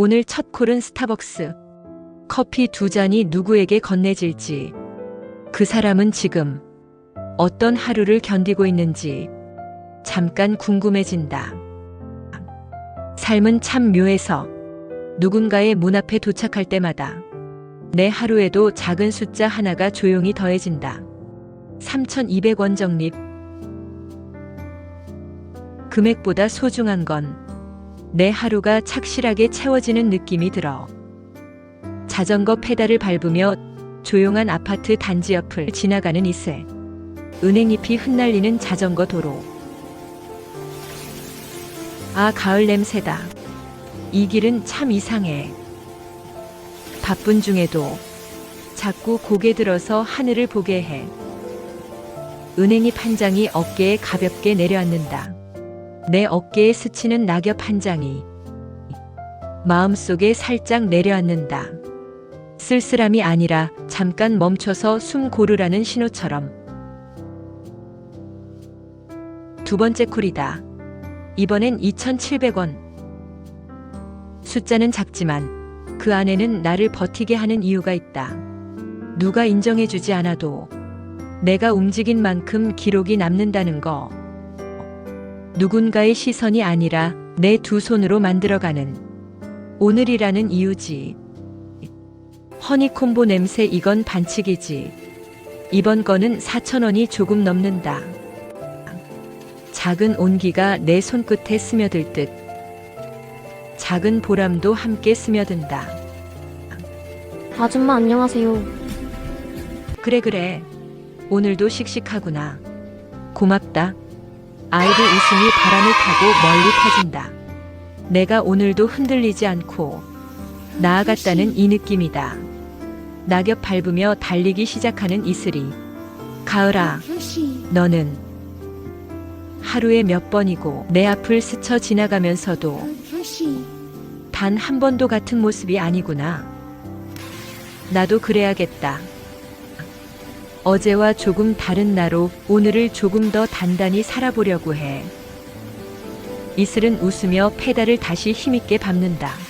오늘 첫 콜은 스타벅스. 커피 두 잔이 누구에게 건네질지. 그 사람은 지금 어떤 하루를 견디고 있는지 잠깐 궁금해진다. 삶은 참 묘해서 누군가의 문 앞에 도착할 때마다 내 하루에도 작은 숫자 하나가 조용히 더해진다. 3,200원 적립. 금액보다 소중한 건 내 하루가 착실하게 채워지는 느낌이 들어. 자전거 페달을 밟으며 조용한 아파트 단지 옆을 지나가는 이슬. 은행잎이 흩날리는 자전거 도로. 아, 가을 냄새다. 이 길은 참 이상해. 바쁜 중에도 자꾸 고개 들어서 하늘을 보게 해. 은행잎 한 장이 어깨에 가볍게 내려앉는다. 내 어깨에 스치는 낙엽 한 장이 마음속에 살짝 내려앉는다. 쓸쓸함이 아니라 잠깐 멈춰서 숨 고르라는 신호처럼. 두 번째 콜이다. 이번엔 2,700원. 숫자는 작지만 그 안에는 나를 버티게 하는 이유가 있다. 누가 인정해주지 않아도 내가 움직인 만큼 기록이 남는다는 거. 누군가의 시선이 아니라 내 두 손으로 만들어가는 오늘이라는 이유지. 허니콤보 냄새 이건 반칙이지. 이번 거는 4천원이 조금 넘는다. 작은 온기가 내 손끝에 스며들 듯. 작은 보람도 함께 스며든다. 아줌마 안녕하세요. 그래 그래. 오늘도 씩씩하구나. 고맙다. 아이들 웃음이 바람을 타고 멀리 퍼진다. 내가 오늘도 흔들리지 않고 나아갔다는 이 느낌이다. 낙엽 밟으며 달리기 시작하는 이슬이. 가을아, 너는 하루에 몇 번이고 내 앞을 스쳐 지나가면서도 단 한 번도 같은 모습이 아니구나. 나도 그래야겠다. 어제와 조금 다른 나로 오늘을 조금 더 단단히 살아보려고 해. 이슬은 웃으며 페달을 다시 힘있게 밟는다.